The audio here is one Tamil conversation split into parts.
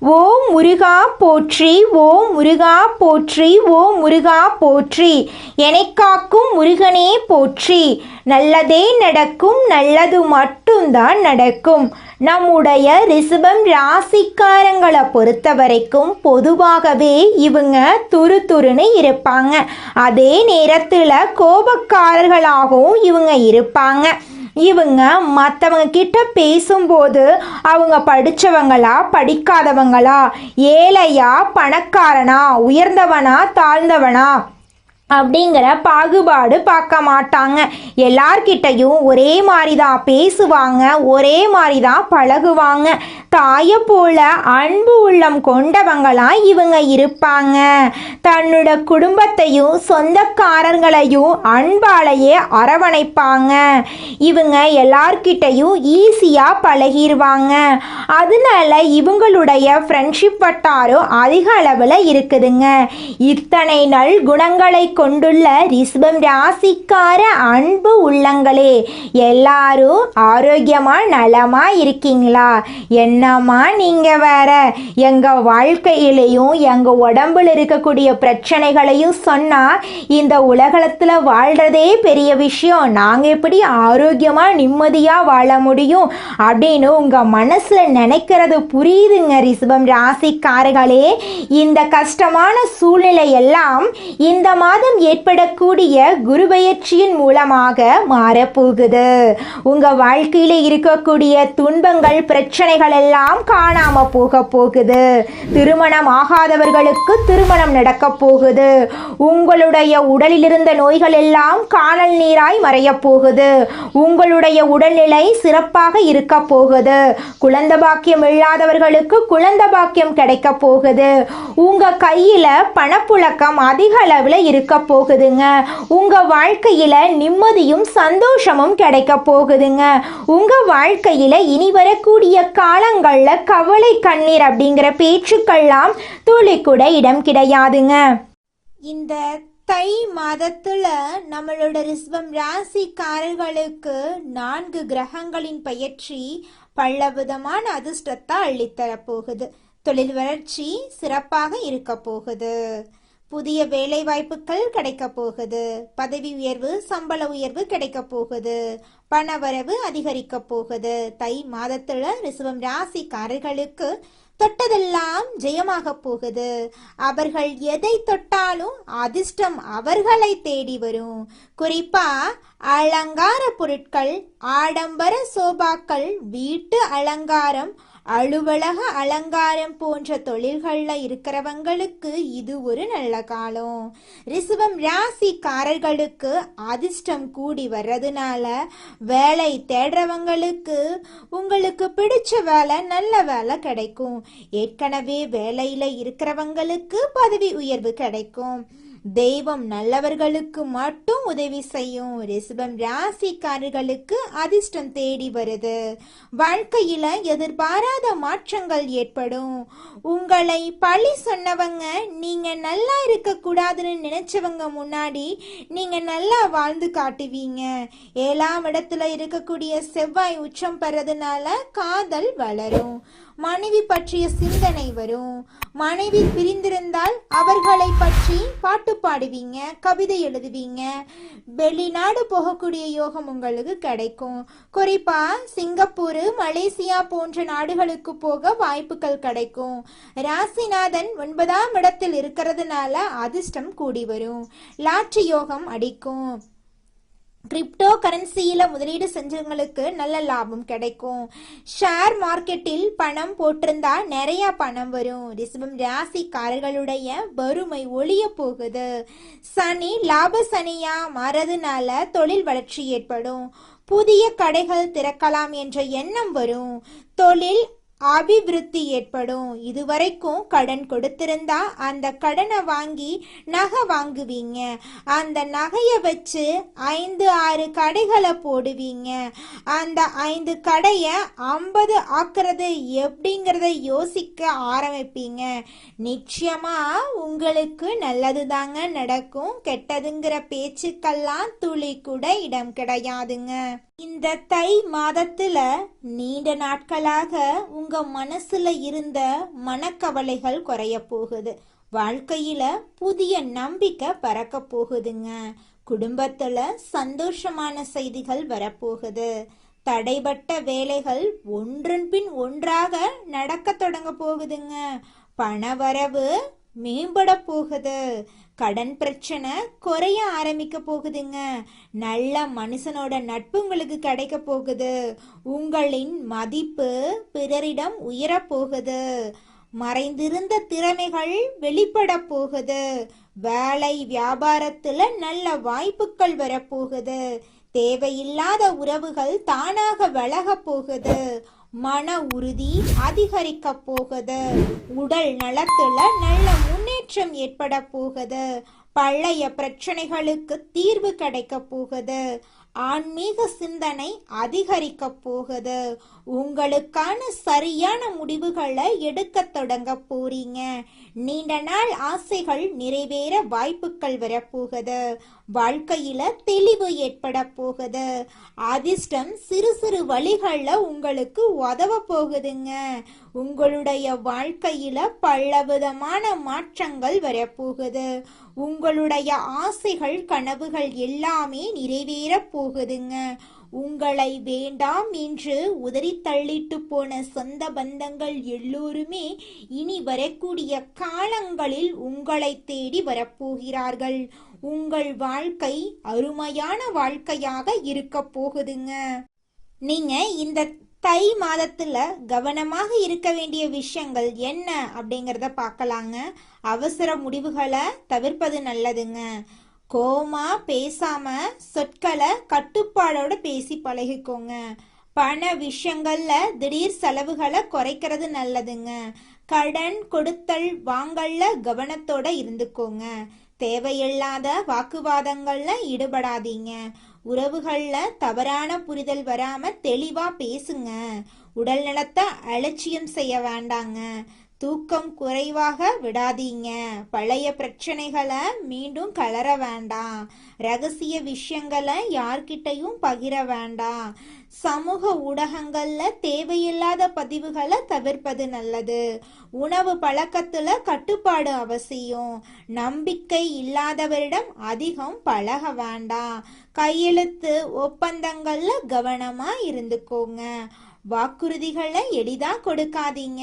ஓ முருகா போற்றி ஓ முருகா போற்றி ஓ முருகா போற்றி. எனக்காக்கும் முருகனே போற்றி. நல்லதே நடக்கும் நல்லது மட்டும்தான் நடக்கும். நம்முடைய ரிஷபம் ராசிக்காரங்களை பொறுத்த வரைக்கும் பொதுவாகவே இவங்க துரு துருன்னு இருப்பாங்க. அதே நேரத்தில் கோபக்காரர்களாகவும் இவங்க இருப்பாங்க. இவங்க மற்றவங்க கிட்ட பேசும்போது அவங்க படித்தவங்களா படிக்காதவங்களா? ஏழையா பணக்காரனா உயர்ந்தவனா தாழ்ந்தவனா? அப்படிங்கிற பாகுபாடு பார்க்க மாட்டாங்க. எல்லார்கிட்டையும் ஒரே மாதிரி தான் பேசுவாங்க ஒரே மாதிரி தான் பழகுவாங்க. தாயை போல அன்பு உள்ளம் கொண்டவங்களாம் இவங்க இருப்பாங்க. தன்னோட குடும்பத்தையும் சொந்தக்காரர்களையும் அன்பாலேயே அரவணைப்பாங்க. இவங்க எல்லார்கிட்டையும் ஈஸியாக பழகிடுவாங்க அதனால இவங்களுடைய ஃப்ரெண்ட்ஷிப் வட்டாரம் அதிக அளவில் இருக்குதுங்க. இத்தனை நல் குணங்களை கொண்டுள்ள ரிஷபம் ராசிக்கார அன்பு உள்ளங்களே எல்லாரும் ஆரோக்கியமா நலமா இருக்கீங்களா? என்னம்மா நீங்க வேற? எங்க வாழ்க்கையிலையும் எங்க உடம்புல இருக்கக்கூடிய பிரச்சனைகளையும் சொன்னா இந்த உலகத்துல வாழ்றதே பெரிய விஷயம். நாங்க எப்படி ஆரோக்கியமா நிம்மதியா வாழ முடியும் அப்படின்னு உங்க மனசுல நினைக்கிறது புரியுதுங்க ரிஷபம் ராசிக்காரர்களே. இந்த கஷ்டமான சூழ்நிலை எல்லாம் இந்த மாதம் ஏற்படக்கூடிய குரு பெயர்ச்சியின் மூலமாக மாறப்போகுது. உங்க வாழ்க்கையில இருக்கக்கூடிய துன்பங்கள் பிரச்சனைகள் எல்லாம் காணாம போக போகுது. திருமணம் ஆகாதவர்களுக்கு திருமணம் நடக்க போகுது. உங்களுடைய உடலில் இருந்த நோய்கள் எல்லாம் காணல் நீராய் மறையப் போகுது. உங்களுடைய உடல்நிலை சிறப்பாக இருக்க போகுது. குழந்த பாக்கியம் இல்லாதவர்களுக்கு குழந்த பாக்கியம் கிடைக்க போகுது. உங்க கையில் பணப்புழக்கம் அதிக அளவில் இருக்க போகுதுங்க. உங்கள் வாழ்க்கையில் நிம்மதியும் சந்தோஷமும் கிடைக்க போகுதுங்க. உங்கள் வாழ்க்கையில் இனி வரக்கூடிய காலங்களில் கவலை கண்ணீர் அப்படிங்கிற பேச்சுக்கள்லாம் துளி கூட இடம் கிடையாதுங்க. இந்த தை மாதத்துல நம்மளோட ரிஸ்வம் ராசிக்காரர்களுக்கு நான்கு கிரகங்களின் பயிற்சி பல்லவிதமான அதிர்ஷ்டத்தை அள்ளித்தரப்போகுது. தொழில் வளர்ச்சி சிறப்பாக இருக்க போகுது. புதிய வேலை வாய்ப்புகள் கிடைக்க போகுது. பதவி உயர்வு சம்பள உயர்வு கிடைக்க போகுது. பணவரவு அதிகரிக்க போகுது. தை மாதத்துல ரிசவம் ராசிக்காரர்களுக்கு தொட்டதெல்லாம் ஜெயமாக போகுது. அவர்கள் எதை தொட்டாலும் அதிர்ஷ்டம் அவர்களை தேடி வரும். குறிப்பா அலங்கார பொருட்கள் ஆடம்பர சோபாக்கள் வீட்டு அலங்காரம் அலுவலக அலங்காரம் போன்ற தொழில்கள்ல இருக்கிறவங்களுக்கு இது ஒரு நல்ல காலம். ரிசவம் ராசிக்காரர்களுக்கு அதிர்ஷ்டம் கூடி வர்றதுனால வேலை தேடுறவங்களுக்கு உங்களுக்கு பிடிச்ச வேலை நல்ல வேலை கிடைக்கும். ஏற்கனவே வேலையில இருக்கிறவங்களுக்கு பதவி உயர்வு கிடைக்கும். தெய்வம் நல்லவர்களுக்கு மட்டும் உதவி செய்யும். ரிஷபம் ராசிக்காரர்களுக்கு அதிர்ஷ்டம் தேடி வருது. வாழ்க்கையில எதிர்பாராத மாற்றங்கள் ஏற்படும். உங்களை பழி சொன்னவங்க நீங்க நல்லா இருக்க கூடாதுன்னு நினைச்சவங்க முன்னாடி நீங்க நல்லா வாழ்ந்து காட்டுவீங்க. ஏழாம் இடத்துல இருக்கக்கூடிய செவ்வாய் உச்சம் பெறதுனால காதல் வளரும். மனைவி பற்றிய சிந்தனை வரும். மனைவி பிரிந்திருந்தால் அவர்களை பற்றி பாட்டு பாடுவீங்க கவிதை எழுதுவீங்க. வெளிநாடு போகக்கூடிய யோகம் உங்களுக்கு கிடைக்கும். குறிப்பா சிங்கப்பூர் மலேசியா போன்ற நாடுகளுக்கு போக வாய்ப்புகள் கிடைக்கும். ராசிநாதன் ஒன்பதாம் இடத்தில் இருக்கிறதுனால அதிர்ஷ்டம் கூடி வரும். லாட்சி யோகம் அடிக்கும். கிரிப்டோ கரன்சியில் முதலீடு செஞ்சவங்களுக்கு நல்ல லாபம் கிடைக்கும். ஷேர் மார்க்கெட்டில் பணம் போட்டிருந்தா நிறைய பணம் வரும். ரிசபம் ராசிக்காரர்களுடைய வறுமை ஒளிய போகுது. சனி லாப சனியா மாறதுனால தொழில் வளர்ச்சி ஏற்படும். புதிய கடைகள் திறக்கலாம் என்ற எண்ணம் வரும். தொழில் அபிவிருத்தி ஏற்படும். இதுவரைக்கும் கடன் கொடுத்திருந்தா அந்த கடனை வாங்கி நகை வாங்குவீங்க. அந்த நகையை வச்சு ஐந்து ஆறு கடைகளை போடுவீங்க. அந்த ஐந்து கடையை ஐம்பது ஆக்குறது எப்படிங்கிறத யோசிக்க ஆரம்பிப்பீங்க. நிச்சயமா உங்களுக்கு நல்லது தாங்க நடக்கும். கெட்டதுங்கிற பேச்சுக்கெல்லாம் துளி கூட இடம் கிடையாதுங்க. இந்த தை மாதத்துல நீண்ட நாட்களாக உங்க மனசுல இருந்த மனக்கவலைகள் குறைய போகுது. வாழ்க்கையில புதிய நம்பிக்கை பறக்க போகுதுங்க. குடும்பத்துல சந்தோஷமான செய்திகள் வரப்போகுது. தடைபட்ட வேலைகள் ஒன்றன் பின் ஒன்றாக நடக்க தொடங்க போகுதுங்க. பணவரவு மேம்பட போகுது. கடன் பிரச்சனை குறைய ஆரம்பிக்க போகுதுங்க. நல்ல மனுஷனோட நட்பு உங்களுக்கு கிடைக்க போகுது. உங்களின் மதிப்பு பிறரிடம் உயரப் போகுது மறைந்திருந்த திறமைகள் வெளிப்பட போகுது. வேலை வியாபாரத்துல நல்ல வாய்ப்புகள் வரப்போகுது. தேவையில்லாத உறவுகள் தானாக விலக போகுது. மன உறுதி அதிகரிக்க போகுது. உடல் நலத்துல நல்ல முன்னேற்றம் ஏற்பட போகுது. பழைய பிரச்சனைகளுக்கு தீர்வு கிடைக்க போகுது. ஆன்மீக சிந்தனை அதிகரிக்க போகுது. உங்களுக்கான சரியான முடிவுகளை எடுக்க தொடங்க போறீங்க. நீண்ட நாள் ஆசைகள் நிறைவேற வாய்ப்புகள் வரப்போகுது. வாழ்க்கையில தெளிவு ஏற்பட போகுது. அதிர்ஷ்டம் சிறு சிறு வழிகள்ல உங்களுக்கு உதவ போகுதுங்க. உங்களுடைய வாழ்க்கையில பலவிதமான மாற்றங்கள் வரப்போகுது. உங்களுடைய ஆசைகள் கனவுகள் எல்லாமே நிறைவேறப் போகுதுங்க. உங்களை வேண்டாம் என்று உதறி தள்ளிட்டு போன சொந்த பந்தங்கள் எல்லோருமே இனி வரக்கூடிய காலங்களில் உங்களை தேடி வரப்போகிறார்கள். உங்கள் வாழ்க்கை அருமையான வாழ்க்கையாக இருக்க போகுதுங்க. நீங்க இந்த தை மாதத்துல கவனமாக இருக்க வேண்டிய விஷயங்கள் என்ன அப்படிங்கிறத பார்க்கலாங்க. அவசர முடிவுகளை தவிர்ப்பது நல்லதுங்க. கோமா பேசாம சொற்களை கட்டுப்பாடோட பேசி பழகிக்கோங்க. பண விஷயங்கள்ல திடீர் செலவுகளை குறைக்கிறது நல்லதுங்க. கடன் கொடுத்தல் வாங்கல்ல கவனத்தோட இருந்துக்கோங்க. தேவையில்லாத வாக்குவாதங்கள்ல ஈடுபடாதீங்க. உறவுகள்ல தவறான புரிதல் வராம தெளிவா பேசுங்க. உடல் நலத்தை அலட்சியம் செய்ய வேண்டாங்க. தூக்கம் குறைவாக விடாதீங்க. பழைய பிரச்சனைகளை மீண்டும் கலர வேண்டாம். ரகசிய விஷயங்களை யார்கிட்டையும் பகிர வேண்டாம். சமூக ஊடகங்கள்ல தேவையில்லாத பதிவுகளை தவிர்ப்பது நல்லது. உணவு பழக்கத்துல கட்டுப்பாடு அவசியம். நம்பிக்கை இல்லாதவரிடம் அதிகம் பழக வேண்டாம். கையெழுத்து ஒப்பந்தங்கள்ல கவனமா இருந்துக்கோங்க. வாக்குறுதிகளை எளிதா கொடுக்காதீங்க.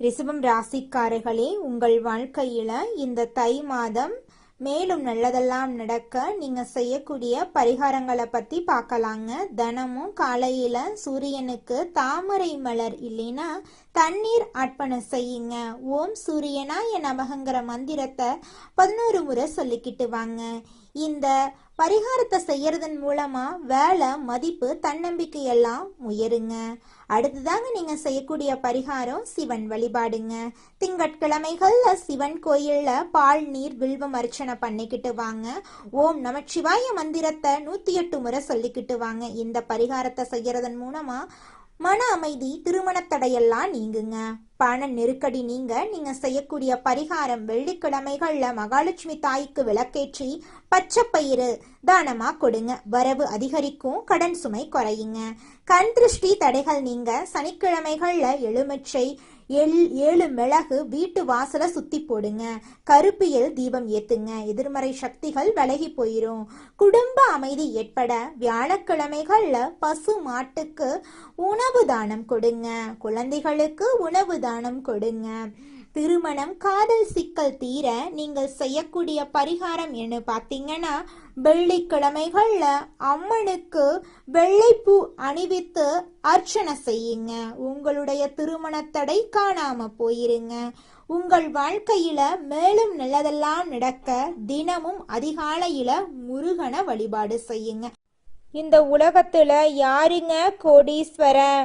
ரிஷபம் ராசிக்காரர்களே உங்கள் வாழ்க்கையில இந்த தை மாதம் மேலும் நல்லதெல்லாம் நடக்க நீங்க செய்யக்கூடிய பரிகாரங்களை பத்தி பார்க்கலாங்க. தினமும் காலையில சூரியனுக்கு தாமரை மலர் இல்லைன்னா தண்ணீர் அர்ப்பணம் செய்யுங்க. ஓம் சூரியனாய நமகங்கிற மந்திரத்தை பதினோரு முறை சொல்லிக்கிட்டு வாங்க. இந்த பரிகாரத்தை செய்யறதன் மூலமா வேலை மதிப்பு தன்னம்பிக்கை எல்லாம் உயருங்க. அடுத்ததாங்க நீங்க செய்யக்கூடிய பரிகாரம் சிவன் வழிபாடுங்க. திங்கட்கிழமைகள்ல சிவன் கோயில்ல பால் நீர் வில்வம் அர்ச்சனை பண்ணிக்கிட்டு வாங்க. ஓம் நமச்சிவாய மந்திரத்தை நூத்தி எட்டு முறை சொல்லிக்கிட்டு வாங்க. இந்த பரிகாரத்தை செய்யறதன் மூலமா மன அமைதி திருமண தடையெல்லாம் நீங்குங்க. பண நெருக்கடி நீங்க நீங்க செய்யக்கூடிய பரிகாரம் வெள்ளிக்கிழமைகள்ல மகாலட்சுமி தாய்க்கு விளக்கேற்றி பச்சை பயிறு தானமா கொடுங்க. வரவு அதிகரிக்கும் கடன் சுமை குறையுங்க. கண் திருஷ்டி தடைகள் நீங்க சனிக்கிழமைகள்ல எலுமிச்சை எள் ஏழு மிளகு வீட்டு வாசல சுத்தி போடுங்க. கருப்பியல் தீபம் ஏத்துங்க. எதிர்மறை சக்திகள் விலகி போயிரும். குடும்ப அமைதி ஏற்பட வியாழக்கிழமைகள்ல பசு மாட்டுக்கு உணவு தானம் கொடுங்க. குழந்தைகளுக்கு உணவு தானம் கொடுங்க. திருமணம் காதல் சிக்கல் தீர நீங்கள் செய்யக்கூடிய பரிகாரம் என்ன பார்த்தீங்கன்னா வெள்ளிக்கிழமைகளில் அம்மனுக்கு வெள்ளைப்பூ அணிவித்து அர்ச்சனை செய்யுங்க. உங்களுடைய திருமண தடை காணாம போயிருங்க. உங்கள் வாழ்க்கையில மேலும் நல்லதெல்லாம் நடக்க தினமும் அதிகாலையில முருகனை வழிபாடு செய்யுங்க. இந்த உலகத்துல யாருங்க கோடீஸ்வரன்?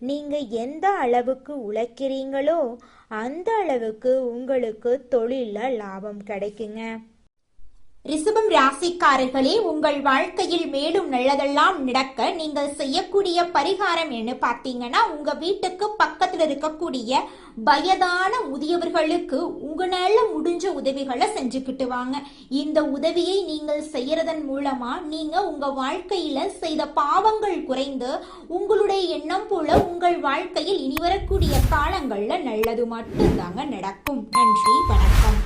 நீங்க எந்த அளவுக்கு உழைக்கிறீங்களோ அந்த அளவுக்கு உங்களுக்கு தொழில லாபம் கிடைக்குங்க. ரிசபம் ராசிக்காரர்களே உங்கள் வாழ்க்கையில் மேலும் நல்லதெல்லாம் நடக்க நீங்கள் செய்யக்கூடிய பரிகாரம் என்ன பார்த்தீங்கன்னா உங்க வீட்டுக்கு பக்கத்துல இருக்கக்கூடிய வயதான முதியவர்களுக்கு உங்களால முடிஞ்ச உதவிகளை செஞ்சுக்கிட்டு வாங்க. இந்த உதவியை நீங்கள் செய்யறதன் மூலமா நீங்க உங்க வாழ்க்கையில செய்த பாவங்கள் குறைந்து உங்களுடைய எண்ணம் போல உங்கள் வாழ்க்கையில் இனி வரக்கூடிய காலங்கள்ல நல்லது மட்டும்தாங்க நடக்கும். நன்றி வணக்கம்.